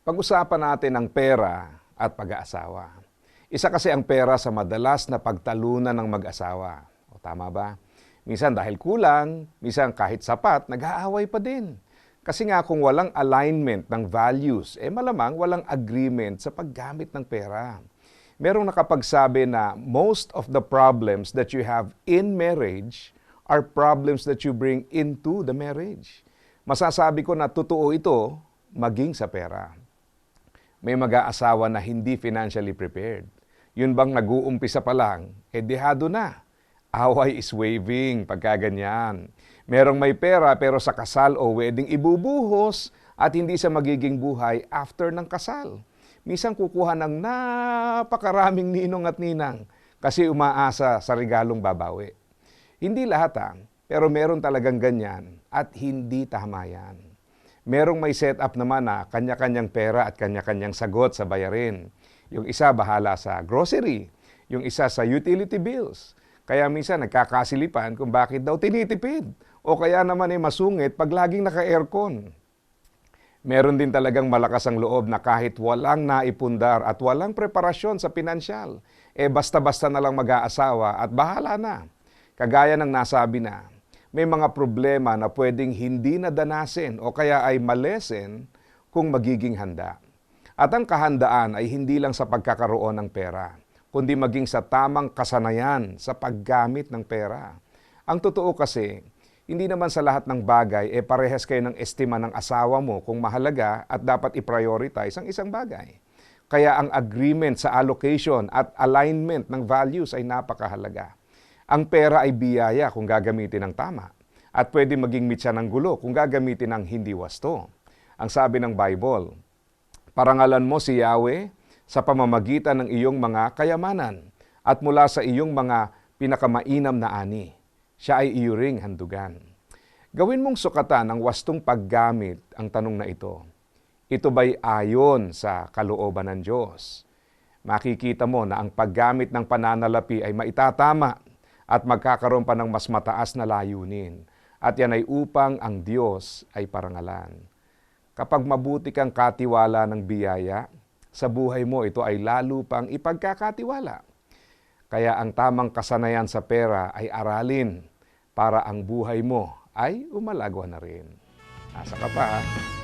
Pag-usapan natin ang pera at pag-aasawa. Isa kasi ang pera sa madalas na pagtalunan ng mag-asawa. O tama ba? Minsan dahil kulang, minsan kahit sapat, nag-aaway pa din. Kasi nga kung walang alignment ng values, eh malamang walang agreement sa paggamit ng pera. Merong nakapagsabi na most of the problems that you have in marriage are problems that you bring into the marriage. Masasabi ko na totoo ito maging sa pera. May mag-aasawa na hindi financially prepared. Yun bang nag-uumpisa pa lang, eh dehado na. Away is waving pagka ganyan. Merong may pera pero sa kasal o wedding ibubuhos at hindi sa magiging buhay after ng kasal. Minsan kukuha ng napakaraming ninong at ninang kasi umaasa sa regalong babawi. Hindi lahat ah, pero meron talagang ganyan at hindi tama yan. Merong may setup naman na kanya-kanyang pera at kanya-kanyang sagot sa bayarin. Yung isa bahala sa grocery, yung isa sa utility bills. Kaya minsan nagkakasilipan kung bakit daw tinitipid. O kaya naman ay masungit pag laging naka-aircon. Meron din talagang malakas ang loob na kahit walang naipundar at walang preparasyon sa pinansyal, eh basta-basta na lang mag-aasawa at bahala na. Kagaya ng nasabi na, may mga problema na pwedeng hindi nadanasin o kaya ay malesen kung magiging handa. At ang kahandaan ay hindi lang sa pagkakaroon ng pera, kundi maging sa tamang kasanayan sa paggamit ng pera. Ang totoo kasi, hindi naman sa lahat ng bagay e eh parehas kayo ng estima ng asawa mo kung mahalaga at dapat i-prioritize ang isang bagay. Kaya ang agreement sa allocation at alignment ng values ay napakahalaga. Ang pera ay biyaya kung gagamitin ng tama at pwede maging mitya ng gulo kung gagamitin ng hindi wasto. Ang sabi ng Bible, Parangalan mo si Yahweh sa pamamagitan ng iyong mga kayamanan at mula sa iyong mga pinakamainam na ani siya ay iyuring handugan. Gawin mong sukatan ang wastong paggamit ang tanong na ito. Ito ba'y ayon sa kalooban ng Diyos? Makikita mo na ang paggamit ng pananalapi ay maitatama at magkakaroon pa ng mas mataas na layunin. At yan ay upang ang Diyos ay parangalan. Kapag mabuti kang katiwala ng biyaya, sa buhay mo ito ay lalo pang ipagkakatiwala. Kaya ang tamang kasanayan sa pera ay aralin para ang buhay mo ay umalagwa na rin. Asa ka pa ha?